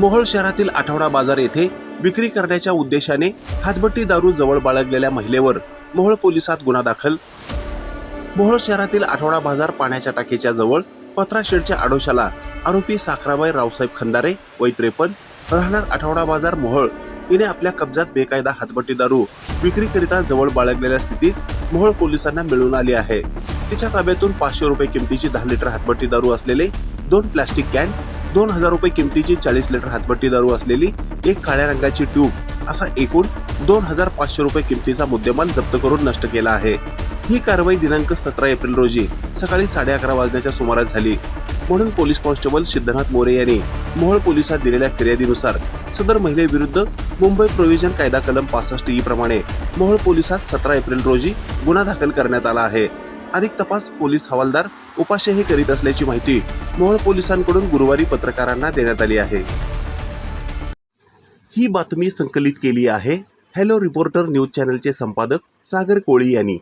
मोहोळ शहरातील आठवडा बाजार येथे विक्री करण्याच्या उद्देशाने हातभट्टी दारू जवळ बाळगलेल्या महिलेवर मोहोळ पोलिसात गुन्हा दाखल. मोहोळ शहरातील आठवडा बाजार पाण्याच्या टाकीच्या जवळ पत्रा शेडच्या आडोशाला आरोपी साखराबाई रावसाहेब खंदारे वय त्रेपन्न राहणार आठवडा बाजार मोहोळ. हिने आपल्या कब्जात बेकायदा हातभट्टी दारू विक्रीकरिता जवळ बाळगलेल्या स्थितीत मोहोळ पोलिसांना मिळून आली आहे. तिच्या ताब्यातून पाचशे रुपये किमतीची दहा लिटर हातभट्टी दारू असलेले दोन प्लास्टिक कॅन दोन हजार रुपये किमतीची चाळीस लिटर हातभट्टी दारू असलेली एक काळ्या रंगाची ट्यूब असा एकूण दोन हजार पाचशे रुपये किमतीचा मुद्देमाल जप्त करून नष्ट केला आहे. ही कारवाई दिनांक सतरा एप्रिल रोजी सकाळी साडे अकरा वाजण्याच्या सुमारास झाली. म्हणून पोलीस कॉन्स्टेबल सिद्धनाथ मोरे यांनी मोहोळ पोलिसात दिलेल्या फिर्यादीनुसार सदर महिलेविरुद्ध मुंबई प्रोव्हिजन कायदा कलम पासष्ट ई प्रमाणे मोहोळ पोलिसात सतरा एप्रिल रोजी गुन्हा दाखल करण्यात आला आहे. अधिक तपास पोलीस हवालदार उपाशेही करीत असल्याची माहिती मोहोळ पोलिसांकडून गुरुवारी पत्रकारांना देण्यात आली आहे. ही बातमी संकलित केली आहे. हॅलो रिपोर्टर न्यूज चॅनलचे संपादक सागर कोळी यांनी.